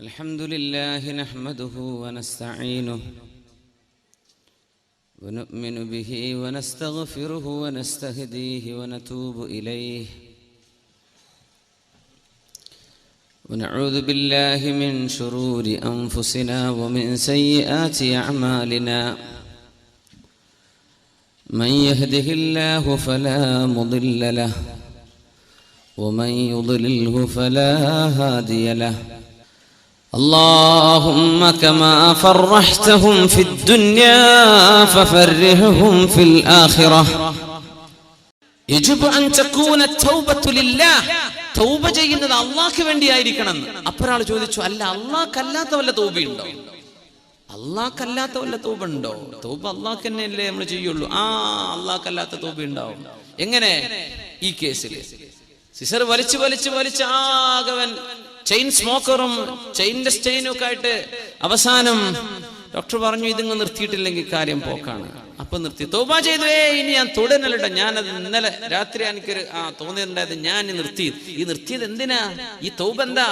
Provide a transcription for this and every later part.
الحمد لله نحمده ونستعينه ونؤمن به ونستغفره ونستهديه ونتوب إليه. ونعوذ بالله من شرور أنفسنا ومن سيئات أعمالنا. من يهده الله فلا مضل له ومن يضلله فلا هادي له. اللهم كما فرحتهم في الدنيا ففرحهم في الآخرة يجب أن تكون التوبة لله തൗബ ചെയ്യുന്നത് അള്ളാഹ്ക്ക് വേണ്ടിയായിരിക്കണം അപ്പൊരാൾ ചോദിച്ചു അല്ല അള്ളാഹ്ക്കല്ലാത്ത വല്ല തൗബയുണ്ടോ അള്ളാഹ്ക്കല്ലാത്ത വല്ല തൗബ ഉണ്ടോ തൗബ അള്ളാഹ് തന്നെയല്ലേ നമ്മൾ ചെയ്യുള്ളൂ ആ അള്ളാഹ്ക്കല്ലാത്ത തൗബ ഉണ്ടാവും എങ്ങനെ ഈ കേസിൽ സിസർ വലിച്ചു വലിച്ചു വലിച്ച് ആകവൻ ചെയിൻ സ്മോക്കറും ചെയിന്റെ സ്റ്റെയിനും ഒക്കെ ആയിട്ട് അവസാനം ഡോക്ടർ പറഞ്ഞു ഇതിങ്ങ് നിർത്തിയിട്ടില്ലെങ്കിൽ കാര്യം പോക്കാണ്. അപ്പൊ നിർത്തി. തോപ ചെയ്തു. ഏ ഇനി ഞാൻ തുടരല്ലോ ഞാനത് ഇന്നലെ രാത്രി എനിക്കൊരു ആ തോന്നിയിട്ടുണ്ടായത് ഞാൻ നിർത്തി. ഈ നിർത്തിയത് എന്തിനാ? ഈ തോപ എന്താ?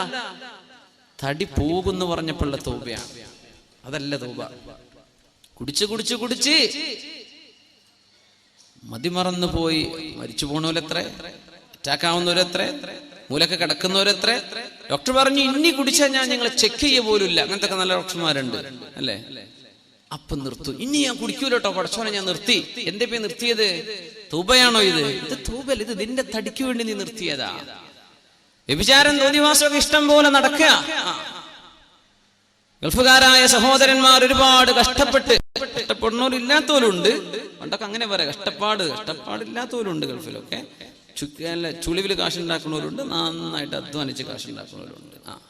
തടി പോകുന്നു പറഞ്ഞപ്പോഴുള്ള തോപയാണ് അതല്ല തോപ കുടിച്ച് കുടിച്ച് കുടിച്ച് മതിമറന്നു പോയി മരിച്ചു പോണോലെത്ര അറ്റാക്ക് ആവുന്നവരെത്ര? മൂലൊക്കെ കിടക്കുന്നവരെത്ര? ഡോക്ടർ പറഞ്ഞു ഇനി കുടിച്ചാൽ ഞാൻ നിങ്ങളെ ചെക്ക് ചെയ്യ പോലുമില്ല. അങ്ങനത്തെ നല്ല ഡോക്ടർമാരുണ്ട് അല്ലേ? അപ്പൊ നിർത്തും. ഇനി ഞാൻ കുടിക്കൂലോട്ടോ പടച്ചോനെ ഞാൻ നിർത്തി. എന്റെ പേ നിർത്തിയത്? തൂബയാണോ ഇത്? ഇത് തൂബല്ല ഇത് നിന്റെ തടിക്ക് വേണ്ടി നീ നിർത്തിയതാ. വ്യഭിചാരം തോന്നിവാസമൊക്കെ ഇഷ്ടം പോലെ നടക്കുക. ഗൾഫുകാരായ സഹോദരന്മാർ ഒരുപാട് കഷ്ടപ്പെട്ട് കഷ്ടപ്പെടുന്നവരില്ലാത്തവരുണ്ട്. പണ്ടൊക്കെ അങ്ങനെ പറയാം കഷ്ടപ്പാട് കഷ്ടപ്പാടില്ലാത്തവരുണ്ട് ഗൾഫിലൊക്കെ. ചുക്കല്ല ചുളിവിൽ കാശുണ്ടാക്കുന്നവരുണ്ട് നന്നായിട്ട് അധ്വാനിച്ച് കാശുണ്ടാക്കുന്നവരുണ്ട്. ആ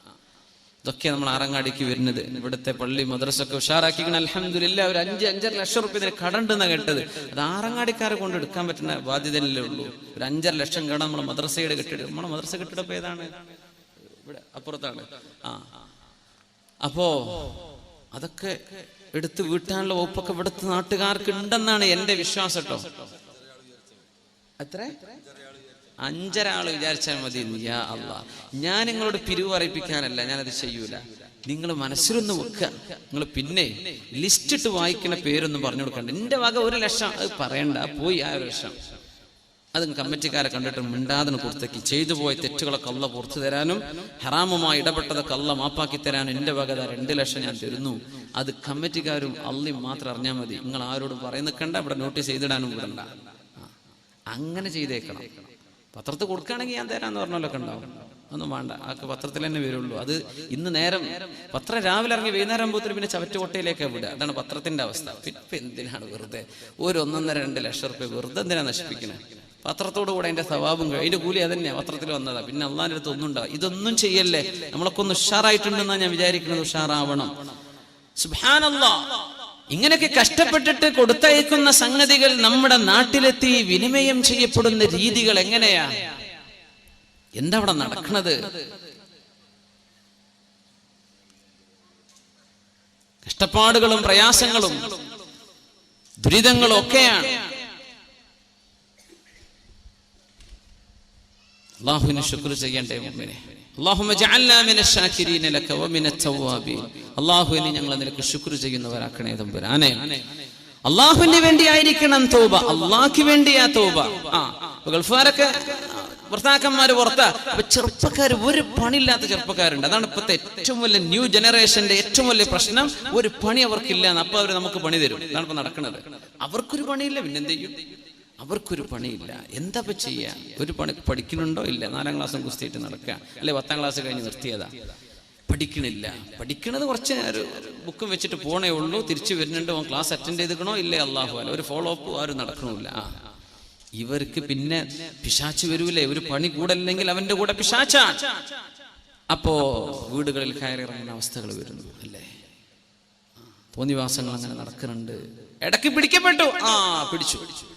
ഇതൊക്കെ നമ്മൾ ആറങ്ങാടിക്ക് വരുന്നത്. ഇവിടുത്തെ പള്ളി മദ്രസൊക്കെ ഉഷാറാക്കിക്കണം അലഹമില്ല ഒരു അഞ്ച് അഞ്ചര ലക്ഷം റുപ്യ കടണ്ടെന്നാണ് കേട്ടത്. അത് ആറങ്ങാടിക്കാരെ കൊണ്ട് എടുക്കാൻ പറ്റുന്ന ബാധ്യതയല്ലേ ഉള്ളൂ. ഒരു അഞ്ചര ലക്ഷം കടം നമ്മൾ മദ്രസയുടെ കെട്ടിടം. നമ്മുടെ മദ്രസ കെട്ടിടം ഏതാണ്? ഇവിടെ അപ്പുറത്താണ്. ആ. അപ്പോ അതൊക്കെ എടുത്ത് വീട്ടാനുള്ള വകുപ്പൊക്കെ ഇവിടുത്തെ നാട്ടുകാർക്ക് ഉണ്ടെന്നാണ് എന്റെ വിശ്വാസം കേട്ടോ. എത്ര? അഞ്ചരാൾ വിചാരിച്ചാൽ മതി ഞാൻ നിങ്ങളോട് പിരിവ് അറിയിപ്പിക്കാനല്ല ഞാനത് ചെയ്യൂല. നിങ്ങൾ മനസ്സിലൊന്ന് വെക്കുക നിങ്ങൾ പിന്നെ ലിസ്റ്റ് ഇട്ട് വായിക്കുന്ന പേരൊന്നും പറഞ്ഞു കൊടുക്കണ്ട. എന്റെ വക ഒരു ലക്ഷം അത് പറയണ്ട പോയി ആ ഒരു ലക്ഷം. അത് കമ്മിറ്റിക്കാരെ കണ്ടിട്ട് മിണ്ടാതെ കൊടുത്തേക്ക് ചെയ്തു പോയ തെറ്റുകളൊക്കെ അല്ല പുറത്തു തരാനും ഹറാമുമായി ഇടപെട്ടതൊക്കെ അല്ല മാപ്പാക്കി തരാനും എന്റെ വക രണ്ട് ലക്ഷം ഞാൻ തരുന്നു. അത് കമ്മിറ്റിക്കാരും അള്ളിയും മാത്രം അറിഞ്ഞാൽ മതി. നിങ്ങൾ ആരോടും പറയുന്ന കണ്ട ഇവിടെ നോട്ടീസ് ചെയ്തിടാനും വിടണ്ട അങ്ങനെ ചെയ്തേക്കണം. പത്രത്തിൽ കൊടുക്കുകയാണെങ്കിൽ ഞാൻ തരാന്ന് പറഞ്ഞാലൊക്കെ ഉണ്ടാവും. ഒന്നും വേണ്ട. ആക്ക് പത്രത്തിൽ തന്നെ വരുള്ളൂ. അത് ഇന്ന് നേരം പത്രം രാവിലെ ഇറങ്ങി വൈകുന്നേരം ആകുമ്പോൾ പിന്നെ ചവറ്റുകൊട്ടയിലേക്ക് വിടുക. അതാണ് പത്രത്തിന്റെ അവസ്ഥ. പിന്നെ എന്തിനാണ് വെറുതെ ഒരു ഒന്നൊന്നര രണ്ട് ലക്ഷം റുപ്യ വെറുതെ എന്തിനാണ് നശിപ്പിക്കണേ? പത്രത്തോടു കൂടെ അതിന്റെ സ്വഭാവം അതിന്റെ കൂലി അതന്നെയാ പത്രത്തിൽ വന്നതാ. പിന്നെ അള്ളാന്റെ അടുത്ത് ഒന്നും ഉണ്ടാവും ഇതൊന്നും ചെയ്യല്ലേ? നമ്മളൊക്കെ ഒന്ന് ഉഷാറായിട്ടുണ്ടെന്നാണ് ഞാൻ വിചാരിക്കുന്നത്. ഉഷാറാവണം. സുബാനല്ലാ ഇങ്ങനെയൊക്കെ കഷ്ടപ്പെട്ടിട്ട് കൊടുത്തയക്കുന്ന സംഗതികൾ നമ്മുടെ നാട്ടിലെത്തി വിനിമയം ചെയ്യപ്പെടുന്ന രീതികൾ എങ്ങനെയാ? എന്താ അവിടെ നടക്കുന്നത് കഷ്ടപ്പാടുകളും പ്രയാസങ്ങളും ദുരിതങ്ങളും ഒക്കെയാണ് അള്ളാഹുവിനെ ശുക്ർ ചെയ്യേണ്ടേ മുമ്പിനെ അള്ളാഹുവിനെ ഞങ്ങൾ നിനക്ക് ശുക്ർ ചെയ്യുന്നവരാക്കണേ തമ്പുരാനെ അള്ളാഹുവിന് വേണ്ടി ആയിരിക്കണം തോബ. അള്ളാഹ്ക്ക് വേണ്ടിയാ തോബ. ആ ഗൾഫുകാരൊക്കെ ഭർത്താക്കന്മാര് പുറത്താ. അപ്പൊ ചെറുപ്പക്കാർ ഒരു പണിയില്ലാത്ത ചെറുപ്പക്കാരുണ്ട്. അതാണ് ഇപ്പോഴത്തെ ഏറ്റവും വലിയ ന്യൂ ജനറേഷന്റെ ഏറ്റവും വലിയ പ്രശ്നം. ഒരു പണി അവർക്കില്ല അപ്പൊ അവർ നമുക്ക് പണി തരും. അതാണ് ഇപ്പൊ നടക്കുന്നത് അവർക്കൊരു പണിയില്ല പിന്നെന്ത് ചെയ്യും? അവർക്കൊരു പണിയില്ല. എന്താ ചെയ്യുക ചെയ്യാ? ഒരു പണി പഠിക്കുന്നുണ്ടോ ഇല്ല? നാലാം ക്ലാസ്സും കുസ്തിയിട്ട് നടക്കുക അല്ലെ? പത്താം ക്ലാസ് കഴിഞ്ഞ് നിർത്തിയതാ. പഠിക്കണില്ല. പഠിക്കണത് കുറച്ച് ബുക്കും വെച്ചിട്ട് പോണേ ഉള്ളൂ. തിരിച്ചു വരുന്നുണ്ട്. ക്ലാസ് അറ്റൻഡ് ചെയ്തിക്കണോ? ഇല്ലേ? അള്ളാഹു അല്ല ഒരു ഫോളോ അപ്പ് ആരും നടക്കണില്ല. ആ. ഇവർക്ക് പിന്നെ പിശാച്ച് വരൂലേ? ഒരു പണി കൂടല്ലെങ്കിൽ അവന്റെ കൂടെ പിശാച്ചാണ് അപ്പോ വീടുകളിൽ കയറിയിറങ്ങുന്ന അവസ്ഥകൾ വരുന്നു. അല്ലേ? തോന്നിവാസങ്ങൾ അങ്ങനെ നടക്കുന്നുണ്ട്. ഇടയ്ക്ക് പിടിക്കപ്പെട്ടു. ആ പിടിച്ചു പിടിച്ചു.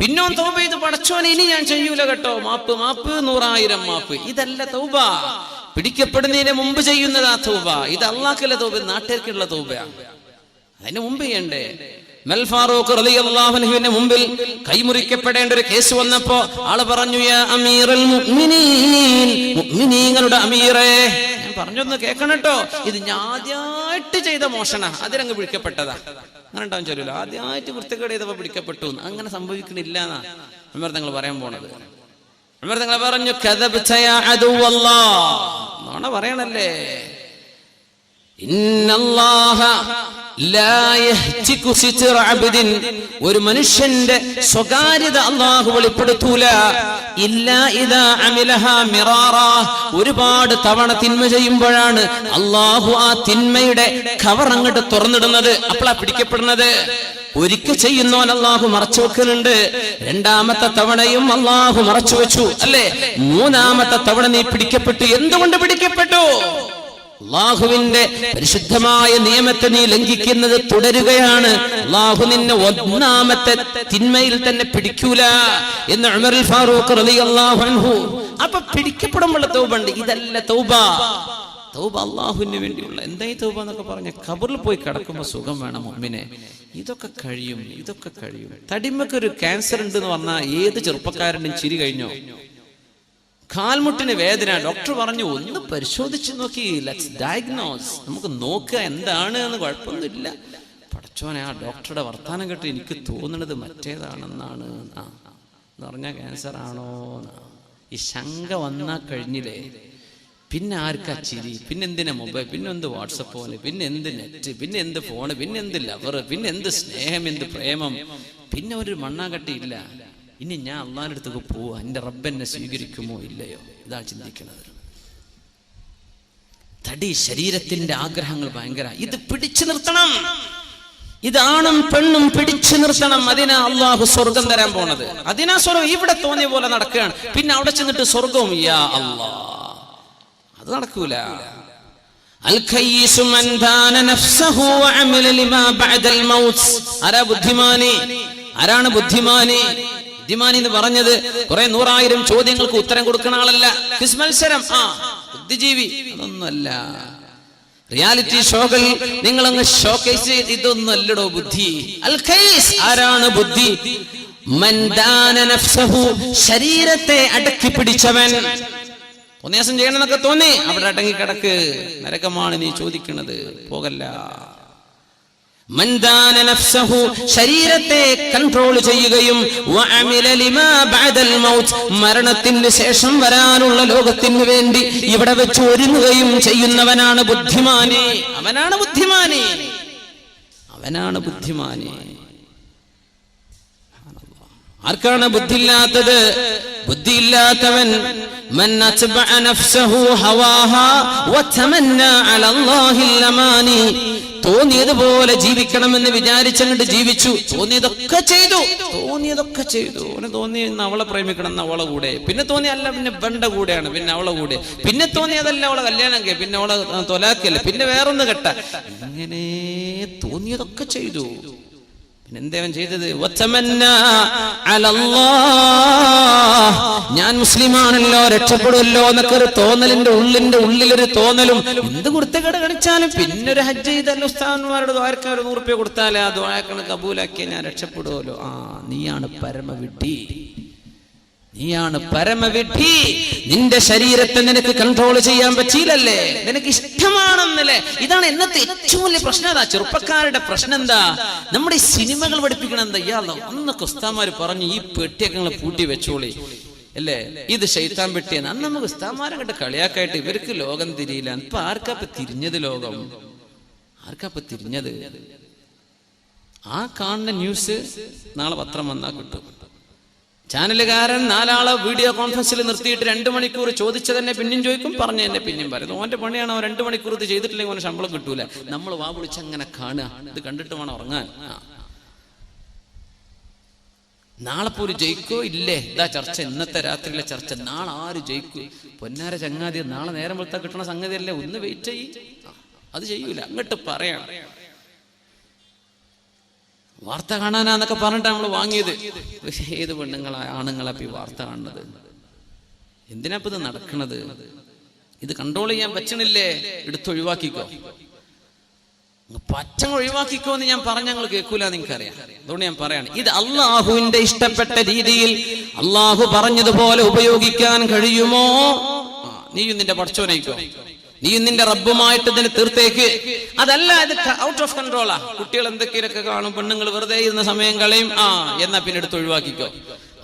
പിന്നോ തൗബ ചെയ്ത് പടച്ചോനെ ഇനി ഞാൻ ചെയ്യൂല കേട്ടോ. മാപ്പ് മാപ്പ് നൂറായിരം മാപ്പ്. ഇതല്ല തൗബ. പിടിക്കപ്പെടുന്നതിന് മുമ്പ് ചെയ്യുന്നതാ തൗബ. ഇത് അള്ളാഹ്ക്കല്ല തൗബ നാട്ടുകാർക്കുള്ള തൗബയാണ് അതിന് മുമ്പ് ചെയ്യണ്ടേ? മൽ ഫാറൂഖ് റളിയല്ലാഹുവിന്റെ മുമ്പിൽ കൈമുറിക്കപ്പെടേണ്ട ഒരു കേസ് വന്നപ്പോ ആൾ പറഞ്ഞു യാ അമീറൽ മുഅ്മിനീൻ മുഅ്മിനീങ്ങളുടെ അമീറേ. ഞാൻ പറഞ്ഞൊന്ന് കേൾക്കണം കേട്ടോ. ഇത് ഞാൻ ആദ്യമായിട്ട് ചെയ്ത മോഷണ. അതിലങ്ങ് പിടിക്കപ്പെട്ടതാ അങ്ങനെ ഉണ്ടാവും ചൊല്ലോ ആദ്യമായിട്ട് വൃത്തികേട് ചെയ്തപ്പോ പിടിക്കപ്പെട്ടു അങ്ങനെ സംഭവിക്കണില്ല എന്നാ ഉമർ തങ്ങൾ പറയാൻ പോണത്. തങ്ങൾ പറഞ്ഞു പറയണല്ലേ? ഒരു മനുഷ്യന്റെ സ്വകാര്യത അള്ളാഹു വെളിപ്പെടുത്തൂല. ഇല്ല ഇതാ അമിലഹ മിറാറ. ഒരുപാട് തവണ തിന്മ ചെയ്യുമ്പോഴാണ് അള്ളാഹു ആ തിന്മയുടെ കവർ അങ്ങോട്ട് തുറന്നിടുന്നത്. അപ്പളാ പിടിക്കപ്പെടുന്നത്. ഒരിക്കൽ ചെയ്യുന്നവൻ അള്ളാഹു മറച്ചു വെക്കുന്നുണ്ട് രണ്ടാമത്തെ തവണയും അള്ളാഹു മറച്ചു വെച്ചു. അല്ലെ? മൂന്നാമത്തെ തവണ നീ പിടിക്കപ്പെട്ടു. എന്തുകൊണ്ട് പിടിക്കപ്പെട്ടു? അള്ളാഹുവിന്റെ പരിശുദ്ധമായ നിയമത്തെ നീ ലംഘിക്കുന്നത് തുടരുകയാണ്. അള്ളാഹു നിന്നെ ഒന്നാമത്തെ തിന്മയിൽ തന്നെ പിടിക്കൂല എന്ന് ഉമറുൽ ഫാറൂഖ് റളിയല്ലാഹു അൻഹു. അപ്പൊ പിടിക്കപ്പെടുമ്പോൾ തൗബണ്ട് ഇതല്ല തൗബ. തൗബ അള്ളാഹുവിന് വേണ്ടിയുള്ള. എന്തായി തൗബ എന്നൊക്കെ പറഞ്ഞ ഖബറിൽ പോയി കിടക്കുമ്പോൾ സുഖം വേണം മുമ്പിനെ ഇതൊക്കെ കഴിയും ഇതൊക്കെ കഴിയും. തടിമക്ക് ഒരു ക്യാൻസർ ഉണ്ട് എന്ന് പറഞ്ഞാൽ ഏത് ചെറുപ്പക്കാരനും ചിരി കഴിഞ്ഞോ? കാൽമുട്ടിന് വേദന. ഡോക്ടർ പറഞ്ഞു ഒന്ന് പരിശോധിച്ച് നോക്കി. ലെറ്റ്സ് ഡയഗ്നോസ് നമുക്ക് നോക്കുക എന്താണ് എന്ന് കുഴപ്പമൊന്നുമില്ല. പഠിച്ചോനെ ആ ഡോക്ടറുടെ വർത്താനം കേട്ട് എനിക്ക് തോന്നുന്നത് മറ്റേതാണെന്നാണ്. എന്ന് പറഞ്ഞാൽ ക്യാൻസർ ആണോ. ഈ ശങ്ക വന്നാൽ കഴിഞ്ഞില്ലേ? പിന്നെ ആർക്കാ ചിരി? പിന്നെ എന്തിനാ മൊബൈൽ പിന്നെ എന്ത് വാട്സപ്പ് ഫോണ് പിന്നെ എന്ത് നെറ്റ് പിന്നെ എന്ത് ഫോണ് പിന്നെ എന്ത് ലവർ പിന്നെ എന്ത് സ്നേഹം? എന്ത് പ്രേമം? പിന്നെ ഒരു മണ്ണാകട്ടിയില്ല ഇനി ഞാൻ അള്ളാഹിന്റെ അടുത്തേക്ക് പോവാ. എന്റെ റബ്ബെന്നെ സ്വീകരിക്കുമോ ഇല്ലയോ? ഇതാ ചിന്തിക്കുന്നത് തടി ശരീരത്തിന്റെ ആഗ്രഹങ്ങൾ ഭയങ്കര. ഇത് പിടിച്ചു നിർത്തണം. ഇതാണും പെണ്ണും പിടിച്ചു നിർത്തണം. അതിനാ അള്ളാഹു സ്വർഗം തരാൻ പോണത്. അതിനാ സ്വർഗം ഇവിടെ തോന്നിയ പോലെ നടക്കുകയാണ്. പിന്നെ അവിടെ ചെന്നിട്ട് സ്വർഗവും യാ അള്ളാ. അത് നടക്കൂല. ആരാ ബുദ്ധിമാനി? ആരാണ് ബുദ്ധിമാനി? ബുദ്ധിമാനി എന്ന് പറഞ്ഞത് കുറെ നൂറായിരം ചോദ്യങ്ങൾക്ക് ഉത്തരം കൊടുക്കുന്ന ആളല്ല. ക്വിസ് മത്സരം. ആ ബുദ്ധിജീവി. അതൊന്നുമല്ല. റിയാലിറ്റി ഷോകൾ നിങ്ങൾ അങ്ങ് ഷോക്കേസ് ഇതൊന്നല്ലടോ ബുദ്ധി. അൽ ഖൈസ്. ആരാണ് ബുദ്ധി? ശരീരത്തെ അടക്കി പിടിച്ചവൻ. ഒന്നേസം ചെയ്യണമെന്നൊക്കെ തോന്നി. അവിടെ അടങ്ങി കിടക്ക് നരകമാണ് നീ ചോദിക്കുന്നത് പോകല്ല. ശരീരത്തെ കൺട്രോൾ ചെയ്യുകയും മരണത്തിന് ശേഷം വരാനുള്ള ലോകത്തിന് വേണ്ടി ഇവിടെ വെച്ച് ഒരുങ്ങുകയും ചെയ്യുന്നവനാണ് ബുദ്ധിമാനി. അവനാണ് ബുദ്ധിമാനി. അവനാണ് ബുദ്ധിമാനി. ആർക്കാണ് ബുദ്ധിയില്ലാത്തത്? ബുദ്ധിയില്ലാത്തവൻ തോന്നിയതുപോലെ ജീവിക്കണമെന്ന് വിചാരിച്ചങ്ങോട്ട് ജീവിച്ചു. തോന്നിയതൊക്കെ ചെയ്തു. തോന്നിയതൊക്കെ ചെയ്തു. അവന് തോന്നി അവളെ പ്രേമിക്കണം എന്ന് അവളെ കൂടെ. പിന്നെ തോന്നി അല്ല പിന്നെ ബണ്ട കൂടെയാണ് പിന്നെ അവളെ കൂടെ. പിന്നെ തോന്നിയതല്ല അവളെ കല്യാണം കേ പിന്നെ അവളെ തൊലാക്കല്ലേ പിന്നെ വേറൊന്ന് കെട്ട. ഇങ്ങനെ തോന്നിയതൊക്കെ ചെയ്തു. പിന്നെന്തേവൻ ചെയ്തത്. ഞാൻ മുസ്ലിമാണല്ലോ രക്ഷപ്പെടുമല്ലോ എന്നൊക്കെ ഒരു തോന്നലിന്റെ ഉള്ളിന്റെ ഉള്ളിലൊരു തോന്നലും. എന്ത് കുർത്തക്കേട് കാണിച്ചാലും പിന്നെ ഒരു ഹജ്ജ് ചെയ്തല്ലോ ഉസ്താദന്മാരുടെ ദ്വാരക്കാൻ ഒരു നൂറുപ്യ കൊടുത്താലേ ആ ദ്വാരക്കണ കബൂലാക്കിയ ഞാൻ രക്ഷപ്പെടുമല്ലോ ആ നീയാണ് പരമവിഡ്ഢി. നീയാണ് പരമവിഡ്ഢി നിന്റെ ശരീരത്തെ നിനക്ക് കൺട്രോൾ ചെയ്യാൻ പറ്റിയില്ലല്ലേ? നിനക്ക് ഇഷ്ടമാണെന്നല്ലേ? ഇതാണ് ഇന്നത്തെ ഏറ്റവും വലിയ പ്രശ്നം. അതാ ചെറുപ്പക്കാരുടെ പ്രശ്നം എന്താ? നമ്മുടെ ഈ സിനിമകൾ പഠിപ്പിക്കണം എന്താ? ഇയാളോ അന്ന് ക്രിസ്താമാർ പറഞ്ഞു ഈ പെട്ടിയൊക്കെ നിങ്ങൾ പൂട്ടി വെച്ചോളി. അല്ലേ? ഇത് ശൈത്താൻ പെട്ടിയാണ്. അന്ന് നമുക്ക് ഉസ്താമാരെ കണ്ട് കളിയാക്കായിട്ട് ഇവർക്ക് ലോകം തിരിയില്ല. ഇപ്പൊ ആർക്കപ്പ തിരിഞ്ഞത് ലോകം? ആർക്കപ്പ തിരിഞ്ഞത്? ആ കാണുന്ന ന്യൂസ് നാളെ പത്രം വന്നാൽ കിട്ടും. ചാനലുകാരൻ നാലാളെ വീഡിയോ കോൺഫറൻസിൽ നിർത്തിയിട്ട് രണ്ട് മണിക്കൂർ ചോദിച്ചു തന്നെ പിന്നെയും ചോദിക്കും പറഞ്ഞു തന്നെ പിന്നെയും പറയുന്നു. ഓന്റെ പണിയാണ്? അവൻ രണ്ട് മണിക്കൂർ ഇത് ചെയ്തിട്ടില്ലെങ്കിൽ അവന് ശമ്പളം കിട്ടൂല. നമ്മൾ വാ വിളിച്ച് അങ്ങനെ കാണുക. ഇത് കണ്ടിട്ട് വേണം ഉറങ്ങാൻ. നാളെ പോലും ജയിക്കോ? ഇല്ലേ. ഇതാ ചർച്ച. ഇന്നത്തെ രാത്രിയിലെ ചർച്ച. നാളെ ആര് ജയിക്കൂ? പൊന്നാര ചങ്ങാതി നാളെ നേരം വെളുത്താൽ കിട്ടണ സംഗതി അല്ലേ ഒന്ന് വെയിറ്റ് ചെയ്യും. അത് ചെയ്യൂല. അങ്ങോട്ട് പറയണം. വാർത്ത കാണാനാന്നൊക്കെ പറഞ്ഞിട്ട് നമ്മൾ വാങ്ങിയത്. പക്ഷേ ഏത് പെണ്ണുങ്ങളാ ആണുങ്ങളെ ഇപ്പൊ ഈ വാർത്ത കാണുന്നത്? എന്തിനാ ഇപ്പൊ ഇത് നടക്കണത്? ഇത് കൺട്രോൾ ചെയ്യാൻ പറ്റണില്ലേ? എടുത്തൊഴിവാക്കിക്കോ പച്ചങ്ങ ഒഴിവാക്കിക്കോ എന്ന് ഞാൻ പറഞ്ഞ ഞങ്ങൾ കേൾക്കൂല നിങ്ങൾക്കറിയാം. അതുകൊണ്ട് ഞാൻ പറയാണ് ഇത് അള്ളാഹുവിന്റെ ഇഷ്ടപ്പെട്ട രീതിയിൽ അള്ളാഹു പറഞ്ഞതുപോലെ ഉപയോഗിക്കാൻ കഴിയുമോ? നീയും നിന്റെ പഠിച്ചോനയിക്കോ നീയും നിന്റെ റബ്ബുമായിട്ട് ഇതിന് തീർത്തേക്ക്. അതല്ല ഇത് ഔട്ട് ഓഫ് കൺട്രോളാ കുട്ടികൾ എന്തൊക്കെയൊക്കെ കാണും പെണ്ണുങ്ങൾ വെറുതെ ഇരുന്ന സമയം കളയും. ആ എന്നാ പിന്നെ എടുത്ത് ഒഴിവാക്കിക്കോ.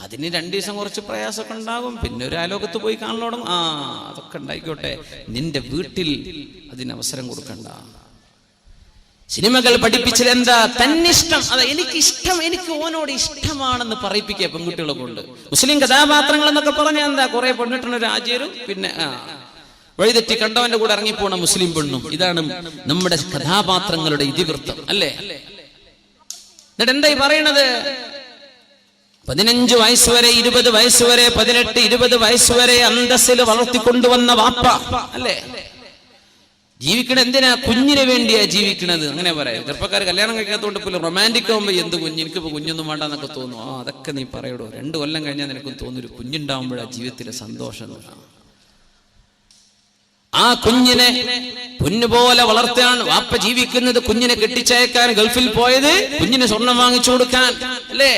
അതിന് രണ്ടു ദിവസം കുറച്ച് പ്രയാസമൊക്കെ ഉണ്ടാകും. പിന്നെ ഒരു ആലോകത്ത് പോയി കാണലോടും ആ അതൊക്കെ ഉണ്ടായിക്കോട്ടെ. നിന്റെ വീട്ടിൽ അതിന് അവസരം കൊടുക്കണ്ട. സിനിമകൾ പഠിപ്പിച്ചത് എന്താ? തന്നിഷ്ടം. അതെ എനിക്ക് ഇഷ്ടം എനിക്ക് ഓനോട് ഇഷ്ടമാണെന്ന് പറയിപ്പിക്കുക പെൺകുട്ടികളെ കൊണ്ട് മുസ്ലിം കഥാപാത്രങ്ങൾ എന്നൊക്കെ പറഞ്ഞാൽ എന്താ? കുറെ പെണ്ണിട്ടുള്ള രാജ്യരും പിന്നെ ആ വഴിതെറ്റി കണ്ടവന്റെ കൂടെ ഇറങ്ങിപ്പോണ മുസ്ലിം പെണ്ണും. ഇതാണ് നമ്മുടെ കഥാപാത്രങ്ങളുടെ ഇതിവൃത്തം അല്ലേ? എന്നിട്ട് എന്തായി പറയണത്? പതിനഞ്ച് വയസ്സ് വരെ ഇരുപത് വയസ്സ് വരെ പതിനെട്ട് ഇരുപത് വയസ്സ് വരെ അന്തസ്സിൽ വളർത്തിക്കൊണ്ടുവന്ന വാപ്പ അല്ലേ? ജീവിക്കണ എന്തിനാ കുഞ്ഞിന് വേണ്ടിയാ ജീവിക്കണത്? അങ്ങനെ പറയാം. ചെറുപ്പക്കാർ കല്യാണം കഴിക്കാത്തതുകൊണ്ട് പോലും റൊമാന്റിക് ആകുമ്പോൾ എന്ത് കുഞ്ഞ്? എനിക്കിപ്പോ കുഞ്ഞൊന്നും വേണ്ട എന്നൊക്കെ തോന്നും ആ അതൊക്കെ നീ പറയടോ. രണ്ട് കൊല്ലം കഴിഞ്ഞാൽ നിനക്കും തോന്നൊരു കുഞ്ഞുണ്ടാവുമ്പോഴാ ജീവിതത്തിലെ സന്തോഷം. ആ കുഞ്ഞിനെ പൊന്നുപോലെ വളർത്താൻ വാപ്പ ജീവിക്കുന്നത് കുഞ്ഞിനെ കെട്ടിച്ചയക്കാൻ ഗൾഫിൽ പോയത് കുഞ്ഞിന് സ്വർണം വാങ്ങിച്ചു കൊടുക്കാൻ അല്ലേ?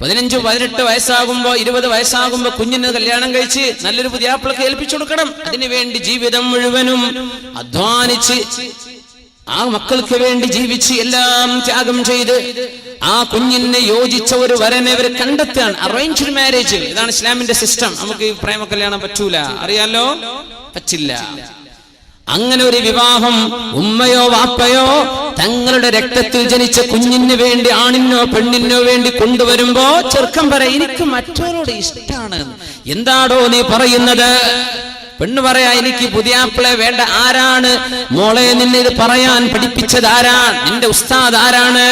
പതിനഞ്ച് പതിനെട്ട് വയസ്സാകുമ്പോ ഇരുപത് വയസ്സാകുമ്പോ കുഞ്ഞിന് കല്യാണം കഴിച്ച് നല്ലൊരു പുതിയാപ്പിളക്ക് ഏൽപ്പിച്ചു കൊടുക്കണം. അതിനുവേണ്ടി ജീവിതം മുഴുവനും അധ്വാനിച്ച് ആ മക്കൾക്ക് വേണ്ടി ജീവിച്ച് എല്ലാം ത്യാഗം ചെയ്ത് ആ കുഞ്ഞിനെ യോജിച്ച ഒരു വരനെ അവർ കണ്ടെത്താൻ അറേഞ്ച്ഡ് മാരേജ് ഇതാണ് ഇസ്ലാമിന്റെ സിസ്റ്റം നമുക്ക് പ്രേമ കല്യാണം പറ്റൂല. അറിയാലോ? പറ്റില്ല. അങ്ങനെ ഒരു വിവാഹം ഉമ്മയോ വാപ്പയോ തങ്ങളുടെ രക്തത്തിൽ ജനിച്ച കുഞ്ഞിന് വേണ്ടി ആണിനോ പെണ്ണിനോ വേണ്ടി കൊണ്ടുവരുമ്പോ ചെറുക്കം പറ എനിക്ക് മറ്റവരോട് ഇഷ്ടമാണ് എന്താടോ നീ പറയുന്നത്? പെണ്ണ് പറയാ എനിക്ക് പുതിയാപ്പിളെ വേണ്ട ആരാണ്? മോളെ നിന്നെ ഇത് പറയാൻ പഠിപ്പിച്ചത് ആരാണ് നിന്റെ ഉസ്താദ് ആരാണ്?